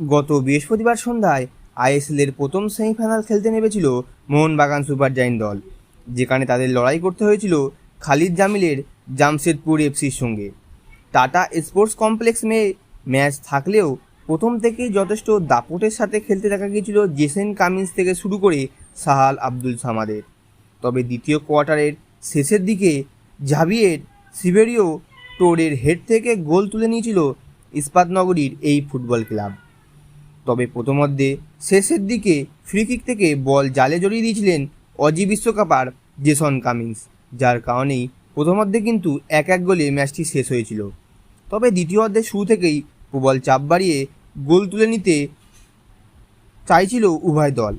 গত বৃহস্পতিবার সন্ধ্যায় আইএসএলের প্রথম সেমিফাইনাল খেলতে নেমেছিল মোহনবাগান সুপার জায়েন্ট দল, যেখানে তাদের লড়াই করতে হয়েছিল খালিদ জামিলের জামশেদপুর এফসির সঙ্গে। টাটা স্পোর্টস কমপ্লেক্স মে ম্যাচ থাকলেও প্রথম থেকেই যথেষ্ট দাপটের সাথে খেলতে দেখা গিয়েছিল জেসেন কামিন্স থেকে শুরু করে সাহাল আব্দুল সামাদের। তবে দ্বিতীয় কোয়ার্টারের শেষের দিকে জাভিয়ের সিবেরিও টোরের হেড থেকে গোল তুলে নিয়েছিল ইস্পাতনগরীর এই ফুটবল ক্লাব। তবে প্রথমার্ধে শেষের দিকে ফ্রিকিক থেকে বল জালে জড়িয়ে দিয়েছিলেন অজি বিশ্বকাপার জেসন কামিন্স, যার কারণেই প্রথমার্ধে কিন্তু এক এক গোলে ম্যাচটি শেষ হয়েছিল। তবে দ্বিতীয় অর্ধের শুরু থেকেই প্রবল চাপ বাড়িয়ে গোল তুলে নিতে চাইছিল উভয় দল।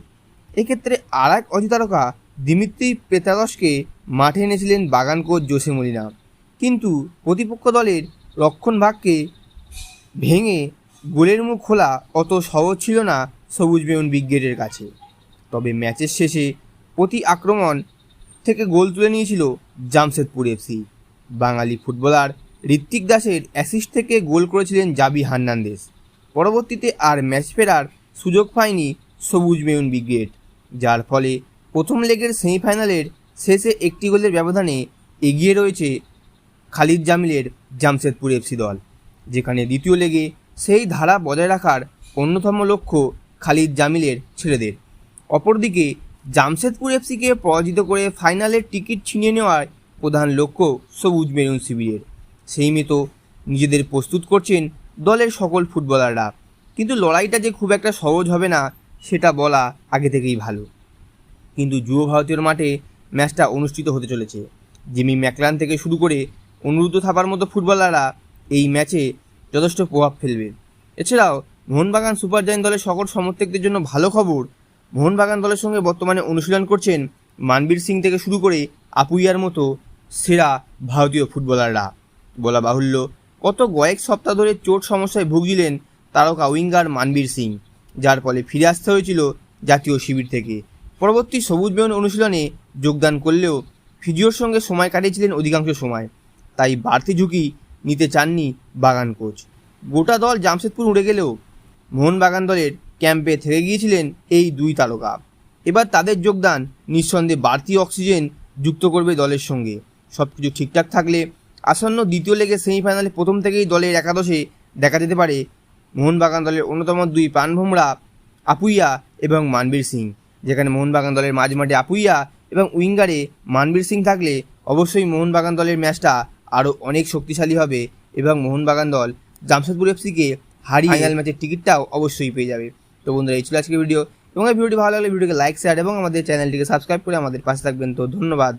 এক্ষেত্রে আর এক অজিতারকা দিমিত্রি পেতারসকে মাঠে এনেছিলেন বাগান কোচ জোসে মলিনা। কিন্তু প্রতিপক্ষ দলের রক্ষণভাগকে ভেঙে গোলের মুখ খোলা অত সহজ ছিল না সবুজ বেউন ব্রিগেডের কাছে। তবে ম্যাচের শেষে প্রতি আক্রমণ থেকে গোল তুলে নিয়েছিল জামশেদপুর এফসি বাঙালি ফুটবলার ঋত্বিক দাসের অ্যাসিস্ট থেকে গোল করেছিলেন জাবি হার্নান্দেস পরবর্তীতে আর ম্যাচ ফেরার সুযোগ পায়নি সবুজ মেয়ুন ব্রিগেড যার ফলে প্রথম লেগের সেমিফাইনালের শেষে একটি গোলের ব্যবধানে এগিয়ে রয়েছে খালিদ জামিলের জামশেদপুর এফসি দল। যেখানে দ্বিতীয় লেগে সেই ধারা বজায় রাখার অন্যতম লক্ষ্য খালিদ জামিলের ছেলেদের। অপরদিকে, জামশেদপুর এফসিকে পরাজিত করে ফাইনালের টিকিট ছিনিয়ে নেওয়ার প্রধান লক্ষ্য সবুজ মেরুন শিবিরের সেই মতো নিজেদের প্রস্তুত করছেন দলের সকল ফুটবলাররা। কিন্তু লড়াইটা যে খুব একটা সহজ হবে না, সেটা বলা আগে থেকেই ভালো। কিন্তু যুব ভারতীয় মাঠে ম্যাচটা অনুষ্ঠিত হতে চলেছে। জিমি ম্যাকলান থেকে শুরু করে অনুরুদ্ধ থাপার মতো ফুটবলাররা এই ম্যাচে যথেষ্ট প্রভাব ফেলবে। এছাড়াও, মোহনবাগান সুপার জায়েন্ট দলের সকল সমর্থকদের জন্য ভালো খবর। মোহনবাগান দলের সঙ্গে বর্তমানে অনুশীলন করছেন মানবীর সিং থেকে শুরু করে আপুইয়ার মতো সেরা ভারতীয় ফুটবলাররা। বলা বাহুল্য, গত কয়েক সপ্তাহ ধরে চোট সমস্যায় ভুগছিলেন তারকা উইঙ্গার মানবীর সিং, যার ফলে ফিরে আসতে হয়েছিল জাতীয় শিবির থেকে। পরবর্তী সবুজ বেয়ন অনুশীলনে যোগদান করলেও ফিজিওর সঙ্গে সময় কাটিয়েছিলেন অধিকাংশ সময়। তাই বাড়তি ঝুঁকি নিতে চাননি বাগান কোচ। গোটা দল জামশেদপুর উড়ে গেলেও মোহনবাগান দলের ক্যাম্পে থেকে গিয়েছিলেন এই দুই তারকা। এবার তাদের যোগদান নিঃসন্দেহে বাড়তি অক্সিজেন যুক্ত করবে দলের সঙ্গে। সব কিছু ঠিকঠাক থাকলে আসন্ন দ্বিতীয় লেগে সেমিফাইনালে প্রথম থেকেই দলের একাদশে দেখা যেতে পারে মোহনবাগান দলের অন্যতম দুই প্রাণভোমরা আপুইয়া এবং মানবীর সিং, যেখানে মোহনবাগান দলের মাঝমাঠে আপুইয়া এবং উইঙ্গারে মানবীর সিং থাকলে অবশ্যই মোহনবাগান দলের ম্যাচটা আরও অনেক শক্তিশালী হবে এবং মোহনবাগান দল জামশেদপুর এফসিকে হারিয়ে ফাইনাল ম্যাচের টিকিটটাও অবশ্যই পেয়ে যাবে। তো বন্ধুরা এই ছিল আজকের ভিডিও এবং এই ভিডিওটি ভালো লাগলে ভিডিওকে লাইক শেয়ার এবং আমাদের চ্যানেলটিকে সাবস্ক্রাইব করে আমাদের পাশে থাকবেন। তো ধন্যবাদ।